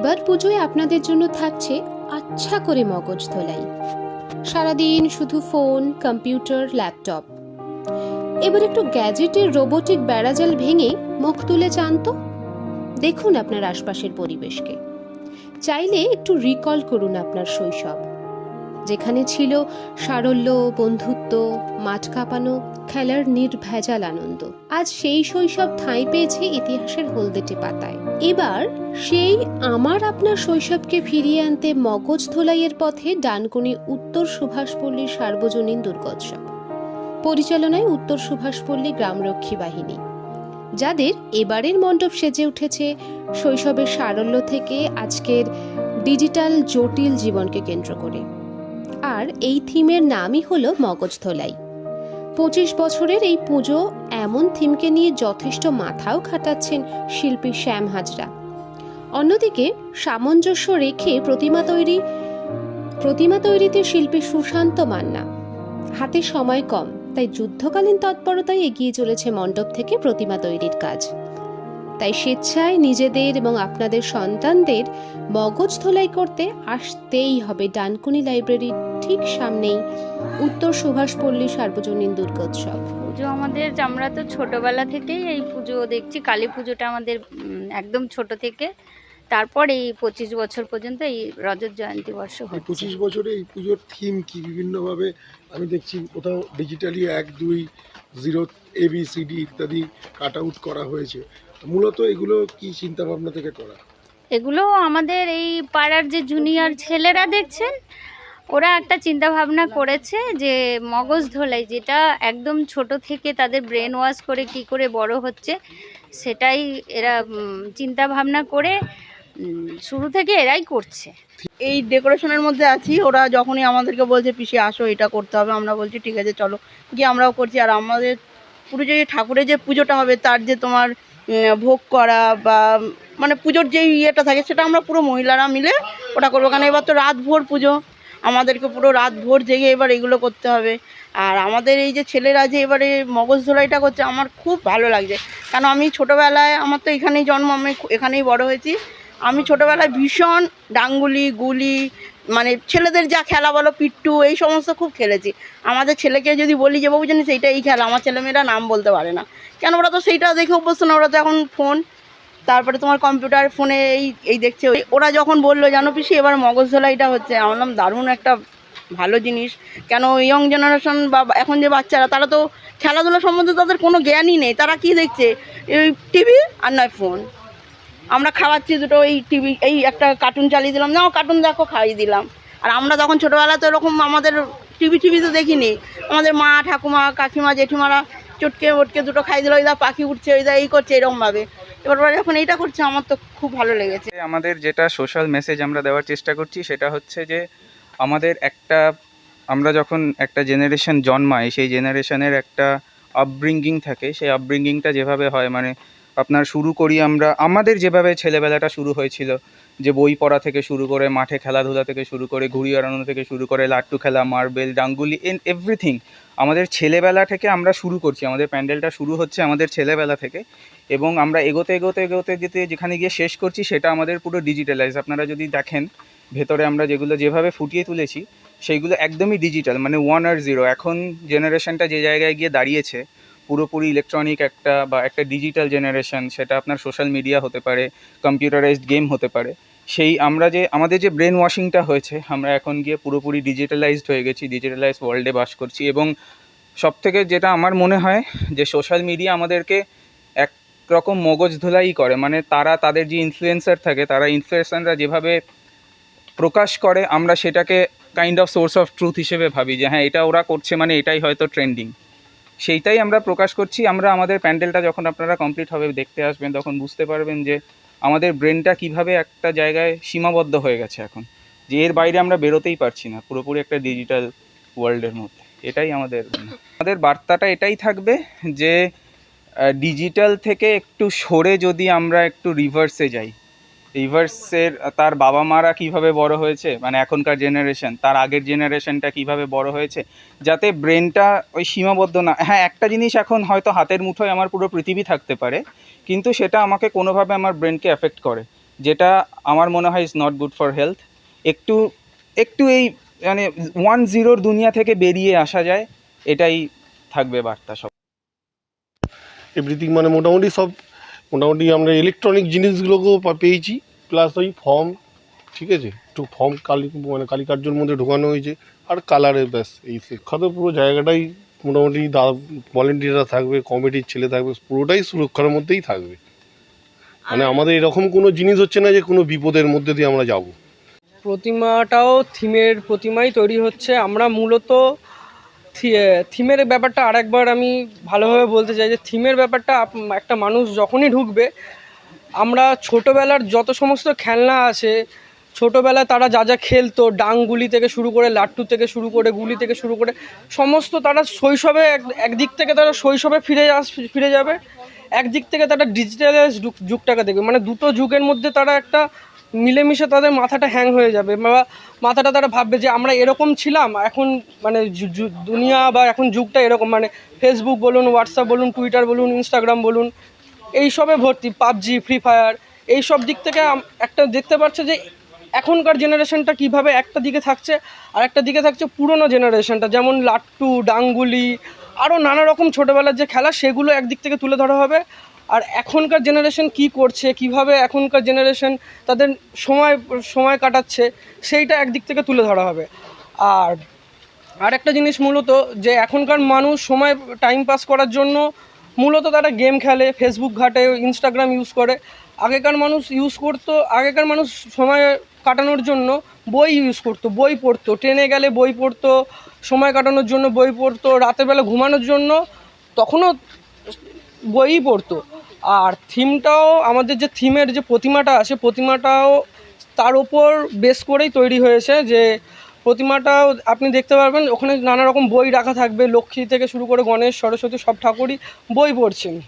এবার পুজোয় আপনাদের জন্য থাকছে আচ্ছা করে মগজ ধোলাই। সারাদিন শুধু ফোন, কম্পিউটার, ল্যাপটপ। এবার একটু গ্যাজেটের রোবোটিক বেড়াজাল ভেঙে মুখ তুলে চান তো? দেখুন আপনার আশপাশের পরিবেশকে। চাইলে একটু রিকল করুন আপনার শৈশব। যেখানে ছিল সারল্য, বন্ধুত্ব, মাঠ কাঁপানো, খেলার নির্ভেজাল আনন্দ। আজ সেই শৈশব ঠাঁই পেয়েছে ইতিহাসের হলদেটে পাতায়। এবার সেই আমার আপনার শৈশবকে ফিরিয়ে আনতে মগজ ধোলাইয়ের পথে ডানকুনি উত্তর সুভাষপল্লীর সার্বজনীন দুর্গোৎসব। পরিচালনায় উত্তর সুভাষপল্লী গ্রামরক্ষী বাহিনী, যাদের এবারের মণ্ডপ সেজে উঠেছে শৈশবের সারল্য থেকে আজকের ডিজিটাল জটিল জীবনকে কেন্দ্র করে। আর এই থিমের নামই হলো মগজধোলাই। পঁচিশ বছরের এই পুজো এমন থিমকে নিয়ে যথেষ্ট মাথাও খাটাচ্ছেন শিল্পী শ্যাম হাজরা। অন্যদিকে সামঞ্জস্য রেখে প্রতিমা তৈরি, প্রতিমা তৈরিতে শিল্পী সুশান্ত মান্না। হাতে সময় কম, তাই যুদ্ধকালীন তৎপরতায় এগিয়ে চলেছে মণ্ডপ থেকে প্রতিমা তৈরির কাজ। তাই স্বেচ্ছায় নিজেদের এবং আপনাদের সন্তানদের মগজ ধোলাই করতে আসতেই হবে ডানকুনি লাইব্রেরির ঠিক সামনেই উত্তর সুভাষপল্লী সার্বজনীন দুর্গোৎসব। পুজো আমাদের আমরা তো ছোটবেলা থেকেই এই পুজো দেখছি। কালী পুজোটা আমাদের একদম ছোট থেকে। তারপর এই পঁচিশ বছর পর্যন্ত এই রজত জয়ন্তী বর্ষ হচ্ছে। পঁচিশ বছরে এই পুজোর থিম কি? বিভিন্নভাবে আমি দেখছি কোথাও ডিজিটালি এক দুই জিরো এবিসিডি ইত্যাদি কাট আউট করা হয়েছে। মূলত এগুলো কি চিন্তা ভাবনা থেকে করা? এগুলো আমাদের এই পাড়ার যে জুনিয়র ছেলেরা দেখছেন, ওরা একটা চিন্তা ভাবনা করেছে যে মগজ ধোলাই, যেটা একদম ছোট থেকে তাদের ব্রেন ওয়াশ করে কি করে বড় হচ্ছে, সেটাই এরা চিন্তা ভাবনা করে শুরু থেকে এরাই করছে। এই ডেকোরেশনের মধ্যে আছি, ওরা যখনই আমাদেরকে বলছে, পিসি, আসো, এটা করতে হবে, আমরা বলছি, ঠিক আছে, চলো। গিয়ে আমরাও করছি, আর আমাদের পুরো যে ঠাকুরের যে পুজোটা হবে, তার যে তোমার ভোগ করা বা মানে পুজোর যে ইয়েটা থাকে, সেটা আমরা পুরো মহিলারা মিলে ওটা করব। কারণ এবার তো রাত ভোর পুজো, আমাদেরকে পুরো রাত ভোর জেগে এবার এগুলো করতে হবে। আর আমাদের এই যে ছেলেরা যে এবারে মগজ ধোলাইটা করছে, আমার খুব ভালো লাগছে। কারণ আমি ছোটোবেলায়, আমার তো এখানেই জন্ম, আমি এখানেই বড় হয়েছি। আমি ছোটোবেলায় ভীষণ ডাঙ্গুলি, গুলি মানে ছেলেদের যা খেলা বলো, পিট্টু, এই সমস্ত খুব খেলেছি। আমাদের ছেলেকে যদি বলি যে, বাবু জানিস এইটা এই খেলা। আমার ছেলেমেয়েরা নাম বলতে পারে না। কেন ওরা তো? সেইটা দেখে অভ্যস্ত না। ওরা তো এখন ফোন, তারপরে তোমার কম্পিউটার ফোনে এই এই দেখছে। ওরা যখন বলল, জানো পিসি, এবার মগজ ধোলাইটা হচ্ছে। আমার নাম দারুণ একটা ভালো জিনিস। কেন ইয়ং জেনারেশন বা এখন যে বাচ্চারা, তারা তো খেলাধুলা সম্বন্ধে তাদের কোনো জ্ঞানই নেই। তারা কি দেখছে? টিভি আর নয় ফোন আমরা খাওয়াচ্ছি দুটো এই টিভি এই একটা কার্টুন চালিয়ে দিলাম। নাও কার্টুন দেখো, খাইয়ে দিলাম। আর আমরা তখন ছোটোবেলা তো এরকম আমাদের টিভি টিভি তো দেখিনি। আমাদের মা, ঠাকুমা, কাকিমা, জেঠিমারা চটকে ওটকে দুটো খাই দিল ওই দা পাখি উঠছে ওই দা এই করছে, এরকমভাবে। এবার যখন এইটা করছে, আমার তো খুব ভালো লেগেছে। আমাদের যেটা সোশ্যাল মেসেজ আমরা দেওয়ার চেষ্টা করছি, সেটা হচ্ছে যে আমাদের একটা, আমরা যখন একটা জেনারেশন জন্মায়, সেই জেনারেশনের একটা আপব্রিঙ্গিং থাকে। সেই আপব্রিঙ্গিংটা যেভাবে হয় মানে আপনার শুরু করি আমরা। আমাদের যেভাবে ছেলেবেলাটা শুরু হয়েছিল, যে বই পড়া থেকে শুরু করে, মাঠে খেলাধুলা থেকে শুরু করে, ঘুড়ি ওড়ানো থেকে শুরু করে, লাট্টু খেলা, মার্বেল, ডাঙ্গুলি, এন এভরিথিং, আমাদের ছেলেবেলা থেকে আমরা শুরু করছি। আমাদের প্যান্ডেলটা শুরু হচ্ছে আমাদের ছেলেবেলা থেকে এবং আমরা এগোতে এগোতে এগোতে যেতে, যেখানে গিয়ে শেষ করছি সেটা আমাদের পুরো ডিজিটালাইজ আপনারা যদি দেখেন, ভেতরে আমরা যেগুলো যেভাবে ফুটিয়ে তুলেছি, সেইগুলো একদমই ডিজিটাল মানে ওয়ান আর জিরো এখন জেনারেশনটা যে জায়গায় গিয়ে দাঁড়িয়েছে পুরোপুরি ইলেকট্রনিক একটা বা একটা ডিজিটাল জেনারেশন সেটা আপনার সোশ্যাল মিডিয়া হতে পারে কম্পিউটারাইজড গেম হতে পারে। সেই আমরা যে, আমাদের যে ব্রেন ওয়াশিংটা হয়েছে, আমরা এখন গিয়ে পুরোপুরি ডিজিটালাইজড হয়ে গেছি ডিজিটালাইজ ওয়ার্ল্ডে বাস করছি এবং সব থেকে যেটা আমার মনে হয় যে সোশ্যাল মিডিয়া আমাদেরকে এক রকম মগজ ধোলাই করে। মানে তারা তাদের যে ইনফ্লুয়েন্সার থাকে, তারা ইনফ্লুয়েন্সাররা যেভাবে প্রকাশ করে, আমরা সেটাকে kind of source of truth হিসেবে ভাবি যে হ্যাঁ এটা ওরা করছে মানে এটাই হয়তো ট্রেন্ডিং সেইটাই আমরা প্রকাশ করছি। আমরা আমাদের প্যান্ডেলটা যখন আপনারা কমপ্লিট হবে, দেখতে আসবেন, তখন বুঝতে পারবেন যে আমাদের ব্রেনটা কীভাবে একটা জায়গায় সীমাবদ্ধ হয়ে গেছে এখন। যে এর বাইরে আমরা বেরোতেই পারছি না, পুরোপুরি একটা ডিজিটাল ওয়ার্ল্ডের মধ্যে। এটাই আমাদের আমাদের বার্তাটা এটাই থাকবে যে ডিজিটাল থেকে একটু সরে যদি আমরা একটু রিভার্সে যাই রিভার্সের, তার বাবা মারা কীভাবে বড় হয়েছে? মানে এখনকার জেনারেশন তার আগের জেনারেশনটা কীভাবে বড় হয়েছে? যাতে ব্রেনটা ওই সীমাবদ্ধ না হ্যাঁ একটা জিনিস এখন হয়তো হাতের মুঠোয় আমার পুরো পৃথিবী থাকতে পারে, কিন্তু সেটা আমাকে কোনোভাবে আমার ব্রেনকে অ্যাফেক্ট করে। যেটা আমার মনে হয় is not good for health একটু একটু এই মানে ওয়ান জিরোর দুনিয়া থেকে বেরিয়ে আসা যায়, এটাই থাকবে বার্তা সব। এভরিথিং মানে মোটামুটি সব মোটামুটি আমরা ইলেকট্রনিক জিনিসগুলোকেও পেয়েছি প্লাস ওই ফর্ম ঠিক আছে? একটু ফর্ম কালি মানে কালিকার্যর মধ্যে ঢোকানো হয়েছে আর কালারের ব্যাস এই শিক্ষা পুরো জায়গাটাই মোটামুটি দা ভলেন্টিয়াররা থাকবে কমিটির ছেলে থাকবে পুরোটাই সুরক্ষার মধ্যেই থাকবে। মানে আমাদের এরকম কোনো জিনিস হচ্ছে না যে কোনো বিপদের মধ্যে দিয়ে আমরা যাব। প্রতিমাটাও থিমের প্রতিমাই তৈরি হচ্ছে। আমরা মূলত থিমের ব্যাপারটা আরেকবার আমি ভালোভাবে বলতে চাই যে থিমের ব্যাপারটা একটা মানুষ যখনই ঢুকবে, আমরা ছোটোবেলার যত সমস্ত খেলনা আছে, ছোটোবেলায় তারা যা যা খেলতো ডাংগুলি থেকে শুরু করে, লাট্টু থেকে শুরু করে, গুলি থেকে শুরু করে, সমস্ত তারা শৈশবে এক একদিক থেকে তারা শৈশবে ফিরে আস ফিরে যাবে, একদিক থেকে তারা ডিজিটালাইজ যুগটাকে দেখবে। মানে দুটো যুগের মধ্যে তারা একটা মিলেমিশে তাদের মাথাটা হ্যাং হয়ে যাবে। বা মাথাটা তারা ভাববে যে আমরা এরকম ছিলাম, এখন মানে দুনিয়া বা এখন যুগটা এরকম। মানে ফেসবুক বলুন হোয়াটসঅ্যাপ বলুন টুইটার বলুন ইনস্টাগ্রাম বলুন, এইসবে ভর্তি। পাবজি ফ্রি ফায়ার এই সব দিক থেকে একটা দেখতে পাচ্ছে যে এখনকার জেনারেশনটা কীভাবে একটা দিকে থাকছে আর একটা দিকে থাকছে পুরনো জেনারেশনটা যেমন লাট্টু, ডাঙ্গুলি আরও নানা রকম ছোটোবেলার যে খেলা, সেগুলো একদিক থেকে তুলে ধরা হবে। আর এখনকার জেনারেশন কি করছে, কীভাবে এখনকার জেনারেশন তাদের সময় সময় কাটাচ্ছে, সেইটা একদিক থেকে তুলে ধরা হবে। আর আর একটা জিনিস মূলত যে এখনকার মানুষ সময় টাইম পাস করার জন্য মূলত তারা গেম খেলে ফেসবুক ঘাটে ইনস্টাগ্রাম ইউজ করে। আগেকার মানুষ ইউজ করতো, আগেকার মানুষ সময় কাটানোর জন্য বই ইউজ করতো, বই পড়তো। ট্রেনে গেলে বই পড়তো, সময় কাটানোর জন্য বই পড়তো, রাতের বেলা ঘুমানোর জন্য। তখনও বইই পড়তো। আর থিমটাও আমাদের যে থিমের যে প্রতিমাটা আছে, প্রতিমাটাও তার ওপর বেস করেই তৈরি হয়েছে যে প্রতিমাটাও আপনি দেখতে পারবেন, ওখানে নানা রকম বই রাখা থাকবে। লক্ষ্মী থেকে শুরু করে গণেশ, সরস্বতী সব ঠাকুরই বই পড়ছেন।